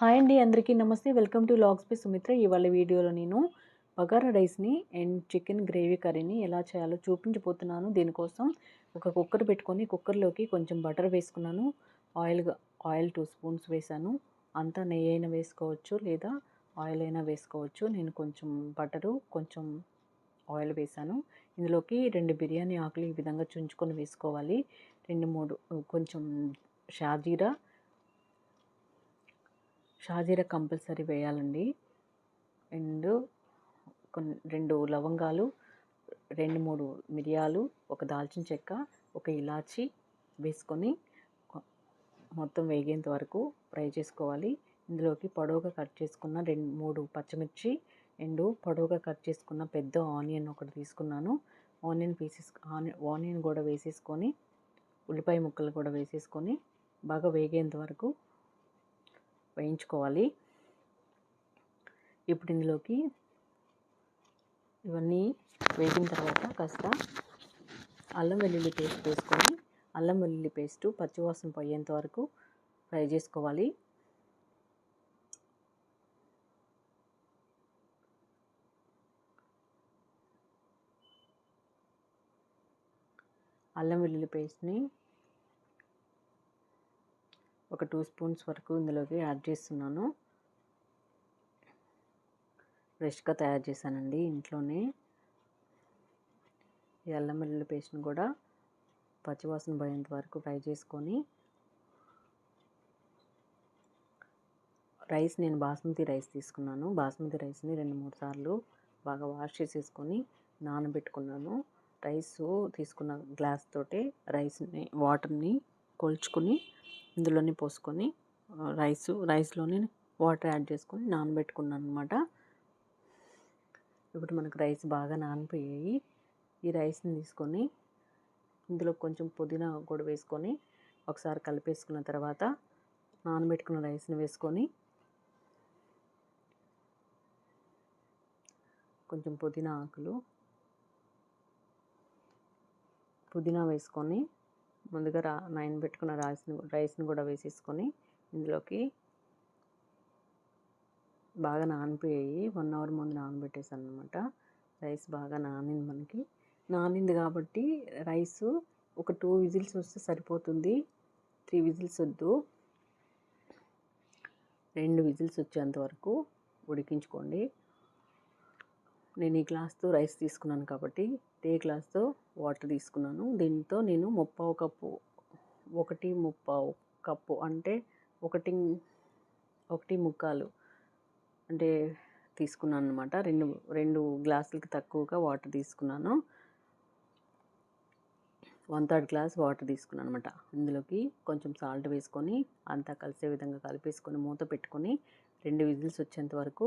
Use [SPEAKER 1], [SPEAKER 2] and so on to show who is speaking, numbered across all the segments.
[SPEAKER 1] Hi అండి అందరికీ నమస్తే. Welcome to logs by Sumitra. ఇవాళ వీడియోలో నేను బగారా రైస్ని అండ్ చికెన్ గ్రేవీ కర్రీని ఎలా చేయాలో చూపించబోతున్నాను. దీనికోసం ఒక కుక్కర్ పెట్టుకొని కుక్కర్లోకి కొంచెం బటర్ వేసుకున్నాను. ఆయిల్ ఆయిల్ టూ స్పూన్స్ వేసాను. అంతా నెయ్యి అయినా వేసుకోవచ్చు లేదా ఆయిల్ అయినా వేసుకోవచ్చు. నేను కొంచెం బటరు కొంచెం ఆయిల్ వేసాను. ఇందులోకి రెండు బిర్యానీ ఆకులు ఈ విధంగా చుంచుకొని వేసుకోవాలి. రెండు మూడు కొంచెం షాజీరా షాజీరా కంపల్సరీ వేయాలండి. అండ్ కొన్ని రెండు లవంగాలు రెండు మూడు మిరియాలు ఒక దాల్చిన చెక్క ఒక ఇలాచి వేసుకొని మొత్తం వేగేంత వరకు ఫ్రై చేసుకోవాలి. ఇందులోకి పొడవుగా కట్ చేసుకున్న రెండు మూడు పచ్చిమిర్చి అండ్ పొడవుగా కట్ చేసుకున్న పెద్ద ఆనియన్ ఒకటి తీసుకున్నాను. ఆనియన్ పీసెస్ ఆనియన్ కూడా వేసేసుకొని ఉల్లిపాయ ముక్కలు కూడా వేసేసుకొని బాగా వేగేంత వరకు వేయించుకోవాలి. ఇప్పుడు ఇందులోకి ఇవన్నీ వేగిన తర్వాత కాస్త అల్లం వెల్లుల్లి పేస్ట్ వేసుకొని అల్లం వెల్లుల్లి పేస్ట్ పచ్చివాసన పోయేంత వరకు ఫ్రై చేసుకోవాలి. అల్లం వెల్లుల్లి పేస్ట్ని ఒక టూ స్పూన్స్ వరకు ఇందులోకి యాడ్ చేస్తున్నాను. ఫ్రెష్గా తయారు చేశానండి ఇంట్లోనే. ఈ అల్లం వెల్లుల్లి పేస్ట్ని కూడా పచ్చివాసన పోయేంత వరకు ఫ్రై చేసుకొని రైస్ నేను బాస్మతి రైస్ తీసుకున్నాను. బాస్మతి రైస్ని రెండు మూడు సార్లు బాగా వాష్ చేసేసుకొని నానబెట్టుకున్నాను. రైస్ తీసుకున్న గ్లాస్ తోటి రైస్ని వాటర్ని కొలుచుకొని ఇందులోనే పోసుకొని రైస్ రైస్లోనే వాటర్ యాడ్ చేసుకొని నానబెట్టుకున్నాను అనమాట ఇప్పుడు మనకు రైస్ బాగా నానిపోయాయి. ఈ రైస్ని తీసుకొని ఇందులో కొంచెం పుదీనా కూడా వేసుకొని ఒకసారి కలిపేసుకున్న తర్వాత నానబెట్టుకున్న రైస్ని వేసుకొని కొంచెం పుదీనా ఆకులు పుదీనా వేసుకొని ముందుగా రా నైన్ పెట్టుకున్న రైస్ని రైస్ని కూడా వేసేసుకొని ఇందులోకి బాగా నానిపోయాయి. వన్ అవర్ ముందు నానబెట్టేసాను అనమాట రైస్ బాగా నానింది మనకి. నానింది కాబట్టి రైస్ ఒక టూ విజిల్స్ వస్తే సరిపోతుంది. త్రీ విజిల్స్ వద్దు. రెండు విజిల్స్ వచ్చేంత వరకు ఉడికించుకోండి. నేను ఈ గ్లాస్తో రైస్ తీసుకున్నాను కాబట్టి టే గ్లాస్తో వాటర్ తీసుకున్నాను. దీంతో నేను ముప్పావు కప్పు ఒకటి ముప్పావు కప్పు అంటే ఒకటి ఒకటి ముక్కాలు అంటే తీసుకున్నాను అనమాట రెండు రెండు గ్లాసులకి తక్కువగా వాటర్ తీసుకున్నాను. వన్ థర్డ్ గ్లాస్ వాటర్ తీసుకున్నాను అనమాట ఇందులోకి కొంచెం సాల్ట్ వేసుకొని అంతా కలిసే విధంగా కలిపేసుకొని మూత పెట్టుకొని రెండు విజిల్స్ వచ్చేంత వరకు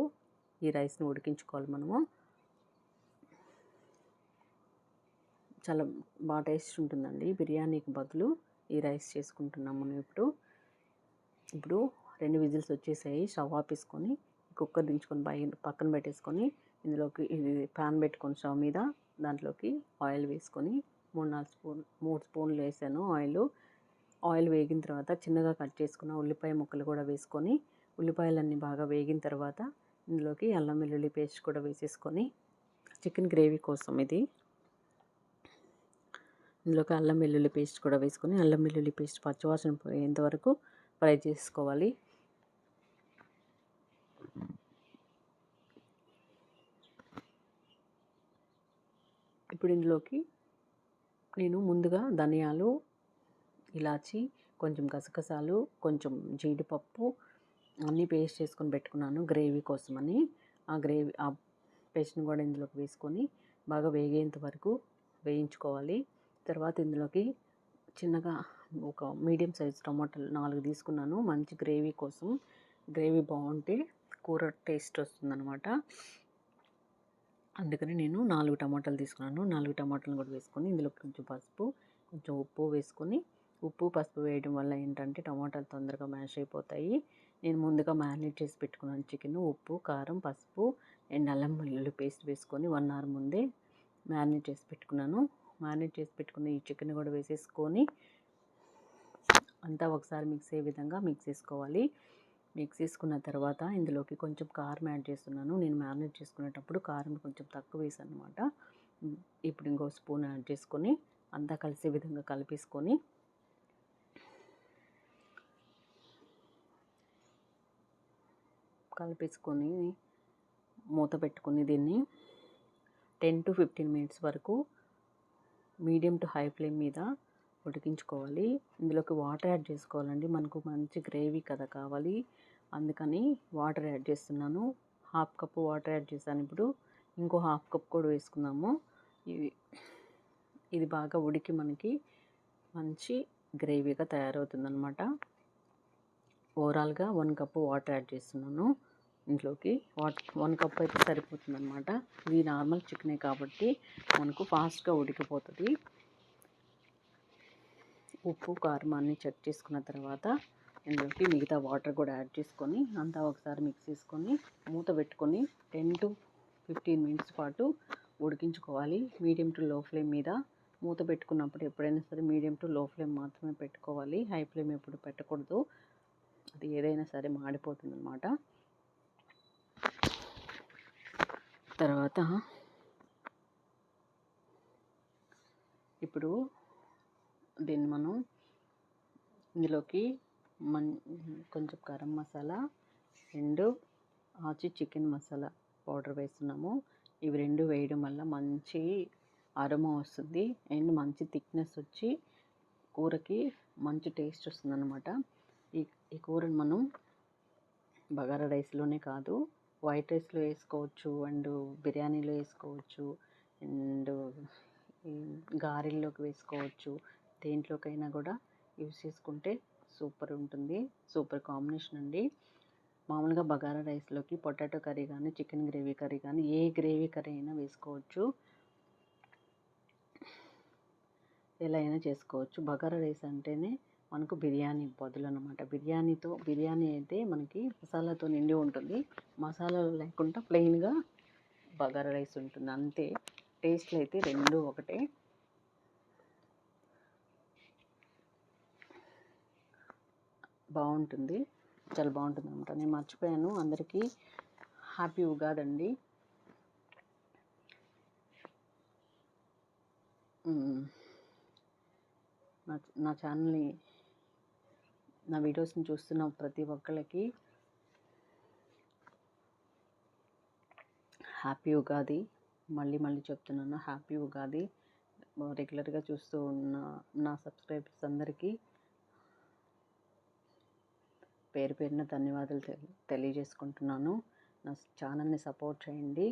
[SPEAKER 1] ఈ రైస్ని ఉడికించుకోవాలి మనము. చాలా బాగా టేస్ట్ ఉంటుందండి. బిర్యానీకి బదులు ఈ రైస్ చేసుకుంటున్నాము మనం ఇప్పుడు. ఇప్పుడు రెండు విజిల్స్ వచ్చేసాయి. స్టవ్ ఆపేసుకొని కుక్కర్ దించుకొని పై పక్కన పెట్టేసుకొని ఇందులోకి ఇది ప్యాన్ పెట్టుకొని స్టవ్ మీద దాంట్లోకి ఆయిల్ వేసుకొని మూడు నాలుగు స్పూన్ మూడు స్పూన్లు వేసాను ఆయిల్. ఆయిల్ వేగిన తర్వాత చిన్నగా కట్ చేసుకున్న ఉల్లిపాయ ముక్కలు కూడా వేసుకొని ఉల్లిపాయలన్నీ బాగా వేగిన తర్వాత ఇందులోకి అల్లం వెల్లుల్లి పేస్ట్ కూడా వేసేసుకొని చికెన్ గ్రేవీ కోసం ఇది. ఇందులోకి అల్లం వెల్లుల్లి పేస్ట్ కూడా వేసుకొని అల్లం వెల్లుల్లి పేస్ట్ పచ్చివాసన పోయేంత వరకు ఫ్రై చేసుకోవాలి. ఇప్పుడు ఇందులోకి నేను ముందుగా ధనియాలు ఇలాచి కొంచెం గసగసాలు కొంచెం జీడిపప్పు అన్నీ పేస్ట్ చేసుకొని పెట్టుకున్నాను గ్రేవీ కోసమని. ఆ గ్రేవీ ఆ పేస్ట్ని కూడా ఇందులోకి వేసుకొని బాగా వేగేంత వరకు వేయించుకోవాలి. తర్వాత ఇందులోకి చిన్నగా ఒక మీడియం సైజ్ టమాటాలు నాలుగు తీసుకున్నాను. మంచి గ్రేవీ కోసం. గ్రేవీ బాగుంటే కూర టేస్ట్ వస్తుందన్నమాట. అందుకని నేను నాలుగు టమాటాలు తీసుకున్నాను. నాలుగు టమాటాలు కూడా వేసుకొని ఇందులో కొంచెం పసుపు కొంచెం ఉప్పు వేసుకొని ఉప్పు పసుపు వేయడం వల్ల ఏంటంటే టమాటాలు తొందరగా మ్యాష్ అయిపోతాయి. నేను ముందుగా మ్యారినేట్ చేసి పెట్టుకున్నాను చికెన్ ఉప్పు కారం పసుపు అండ్ అల్లం వెల్లుల్లి పేస్ట్ వేసుకొని వన్ అవర్ ముందే మ్యారినేట్ చేసి పెట్టుకున్నాను. మ్యారినేట్ చేసి పెట్టుకున్న ఈ చికెన్ కూడా వేసేసుకొని అంతా ఒకసారి మిక్స్ అయ్యే విధంగా మిక్స్ చేసుకోవాలి. మిక్స్ చేసుకున్న తర్వాత ఇందులోకి కొంచెం కారం యాడ్ చేస్తున్నాను. నేను మ్యారినేట్ చేసుకునేటప్పుడు కారం కొంచెం తక్కువ వేసాను అనమాట ఇప్పుడు ఇంకో స్పూన్ యాడ్ చేసుకొని అంతా కలిసే విధంగా కలిపేసుకొని కలిపేసుకొని మూత పెట్టుకుని దీన్ని టెన్ టు ఫిఫ్టీన్ మినిట్స్ వరకు మీడియం టు హై ఫ్లేమ్ మీద ఉడికించుకోవాలి. ఇందులోకి వాటర్ యాడ్ చేసుకోవాలండి. మనకు మంచి గ్రేవీ కదా కావాలి. అందుకని వాటర్ యాడ్ చేస్తున్నాను. హాఫ్ కప్ వాటర్ యాడ్ చేశాను ఇప్పుడు. ఇంకో హాఫ్ కప్ కూడా వేసుకుందాము. ఇది ఇది బాగా ఉడికి మనకి మంచి గ్రేవీగా తయారవుతుంది అనమాట ఓవరాల్గా వన్ కప్ వాటర్ యాడ్ చేస్తున్నాను. ఇంట్లోకి. వాట్ వన్ కప్ అయితే సరిపోతుంది అనమాట ఇది నార్మల్ చికెనే కాబట్టి మనకు ఫాస్ట్గా ఉడికిపోతుంది. ఉప్పు కారం అన్నీ చెక్ చేసుకున్న తర్వాత ఇందులోకి మిగతా వాటర్ కూడా యాడ్ చేసుకొని అంతా ఒకసారి మిక్స్ చేసుకొని మూత పెట్టుకొని టెన్ టు ఫిఫ్టీన్ మినిట్స్ పాటు ఉడికించుకోవాలి. మీడియం టు లో ఫ్లేమ్ మీద మూత పెట్టుకున్నప్పుడు ఎప్పుడైనా సరే మీడియం టు లో ఫ్లేమ్ మాత్రమే పెట్టుకోవాలి. హై ఫ్లేమ్ ఎప్పుడు పెట్టకూడదు. అది ఏదైనా సరే మాడిపోతుంది అనమాట తర్వాత ఇప్పుడు దీన్ని మనం ఇందులోకి మన్ కొంచెం గరం మసాలా రెండు ఆచి చికెన్ మసాలా పౌడర్ వేస్తున్నాము. ఇవి రెండు వేయడం వల్ల మంచి అరుమ వస్తుంది. అండ్ మంచి థిక్నెస్ వచ్చి కూరకి మంచి టేస్ట్ వస్తుంది అనమాట ఈ ఈ కూరని మనం బగారా రైస్లోనే కాదు వైట్ రైస్లో వేసుకోవచ్చు అండ్ బిర్యానీలో వేసుకోవచ్చు అండ్ గారెల్లోకి వేసుకోవచ్చు. దేంట్లోకైనా కూడా యూస్ చేసుకుంటే సూపర్ ఉంటుంది. సూపర్ కాంబినేషన్ అండి. మామూలుగా బగారా రైస్లోకి పొటాటో కర్రీ కానీ చికెన్ గ్రేవీ కర్రీ కానీ ఏ గ్రేవీ కర్రీ అయినా వేసుకోవచ్చు. ఎలా అయినా చేసుకోవచ్చు. బగారా రైస్ అంటేనే మనకు బిర్యానీ బదులు అనమాట బిర్యానీతో బిర్యానీ అయితే మనకి మసాలాతో నిండి ఉంటుంది. మసాలాలు లేకుండా ప్లెయిన్గా బగారా రైస్ ఉంటుంది. అంతే. టేస్ట్లు అయితే రెండు ఒకటే. బాగుంటుంది చాలా బాగుంటుంది అనమాట నేను మర్చిపోయాను. అందరికీ హ్యాపీ ఉగాదండి. నా నా ఛానల్ని నా వీడియోస్ని చూస్తున్న ప్రతి ఒక్కళ్ళకి హ్యాపీ ఉగాది. మళ్ళీ మళ్ళీ చెప్తున్నాను హ్యాపీ ఉగాది. రెగ్యులర్గా చూస్తూ ఉన్న నా సబ్స్క్రైబర్స్ అందరికీ పేరు పేరున ధన్యవాదాలు తెలియజేసుకుంటున్నాను. నా ఛానల్ని సపోర్ట్ చేయండి.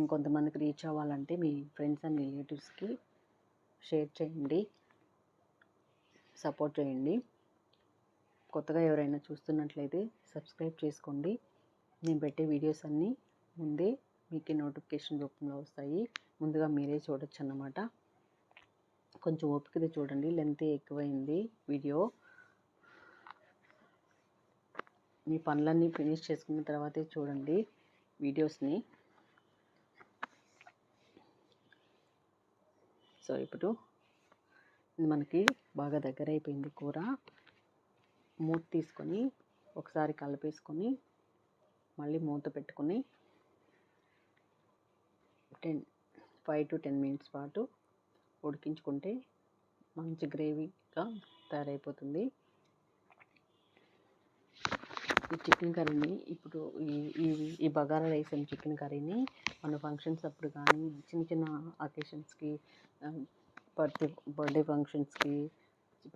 [SPEAKER 1] ఇంకొంతమందికి రీచ్ అవ్వాలంటే మీ ఫ్రెండ్స్ అండ్ రిలేటివ్స్కి షేర్ చేయండి. సపోర్ట్ చేయండి. కొత్తగా ఎవరైనా చూస్తున్నట్లయితే సబ్స్క్రైబ్ చేసుకోండి. నేను పెట్టే వీడియోస్ అన్నీ ముందే మీకు నోటిఫికేషన్ రూపంలో వస్తాయి. ముందుగా మీరే చూడొచ్చు అన్నమాట. కొంచెం ఓపికగా చూడండి. లెంత్ ఎక్కువైంది వీడియో. మీ పనులన్నీ ఫినిష్ చేసుకున్న తర్వాతే చూడండి వీడియోస్ని. సో ఇప్పుడు మనకి బాగా దగ్గర అయిపోయింది కూర. మూత తీసుకొని ఒకసారి కలిపేసుకొని మళ్ళీ మూత పెట్టుకొని ten five to ten minutes పాటు ఉడికించుకుంటే మంచి గ్రేవీగా తయారైపోతుంది. ఈ చికెన్ కర్రీని ఇప్పుడు ఈ ఈ ఈ బగారా రైస్ అండ్ చికెన్ కర్రీని మన ఫంక్షన్స్ అప్పుడు కానీ చిన్న చిన్న అకేషన్స్కి బర్త్డే బర్త్డే ఫంక్షన్స్కి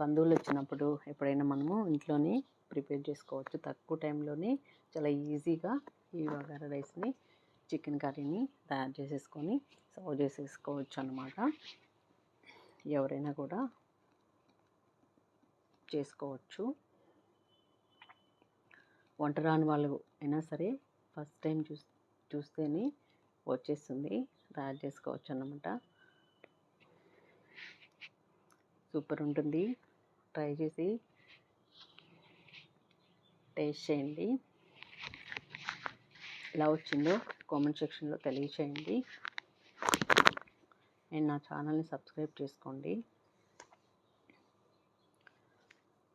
[SPEAKER 1] బంధువులు వచ్చినప్పుడు ఎప్పుడైనా మనము ఇంట్లోనే ప్రిపేర్ చేసుకోవచ్చు. తక్కువ టైంలోనే చాలా ఈజీగా ఈ బగారా రైస్ని చికెన్ కర్రీని తయారు చేసేసుకొని సర్వ్ చేసేసుకోవచ్చు అనమాట ఎవరైనా కూడా చేసుకోవచ్చు. వంట రాని వాళ్ళు అయినా సరే ఫస్ట్ టైం చూస్ చూస్తేనే వచ్చేస్తుంది. తయారు చేసుకోవచ్చు అన్నమాట సూపర్ ఉంటుంది. ట్రై చేసి టేస్ట్ చేయండి. ఎలా వచ్చిందో కామెంట్ సెక్షన్లో తెలియచేయండి. అండ్ నా ఛానల్ని సబ్స్క్రైబ్ చేసుకోండి.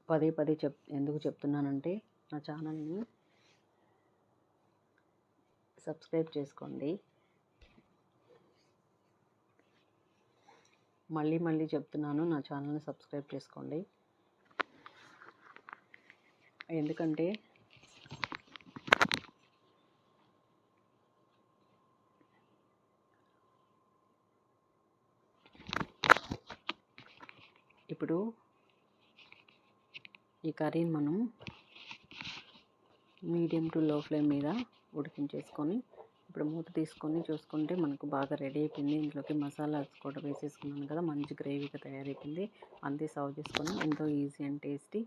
[SPEAKER 1] పదే పదే చెప్ ఎందుకు చెప్తున్నానంటే నా ఛానల్ని సబ్స్క్రైబ్ చేసుకోండి. మళ్ళీ మళ్ళీ చెప్తున్నాను నా ఛానల్ని సబ్స్క్రైబ్ చేసుకోండి. ఎందుకంటే ఇప్పుడు ఈ కర్రీని మనం మీడియం టు లో ఫ్లేమ్ మీద ఉడికించేసుకొని ఇప్పుడు మూత తీసుకొని చూసుకుంటే మనకు బాగా రెడీ అయిపోయింది. ఇందులోకి మసాలాస్ కూడా వేసేసుకున్నాను కదా మంచి గ్రేవీగా తయారైపోయింది. అంతే సర్వ్ చేసుకొని ఎంతో easy and tasty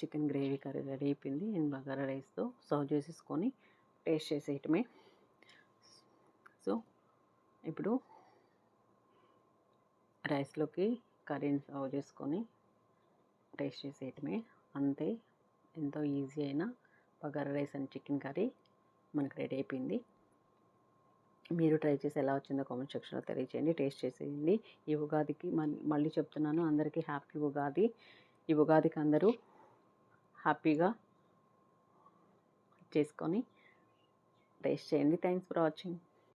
[SPEAKER 1] chicken gravy curry ready అయిపోయింది. నేను బగారా రైస్తో సర్వ్ చేసేసుకొని టేస్ట్ చేసేయటమే. సో ఇప్పుడు రైస్లోకి కర్రీని సర్వ్ చేసుకొని టేస్ట్ చేసేయటమే. అంతే ఎంతో ఈజీ అయిన bagara rice and chicken curry మనకు రెడీ అయిపోయింది. మీరు ట్రై చేసి ఎలా వచ్చిందో కామెంట్ సెక్షన్లో తెలియచేయండి. టేస్ట్ చేసేయండి. ఈ ఉగాదికి మళ్ళీ చెప్తున్నాను అందరికీ హ్యాపీ ఉగాది. ఈ ఉగాదికి అందరూ హ్యాపీగా చేసుకొని టేస్ట్ చేయండి. Thanks for watching.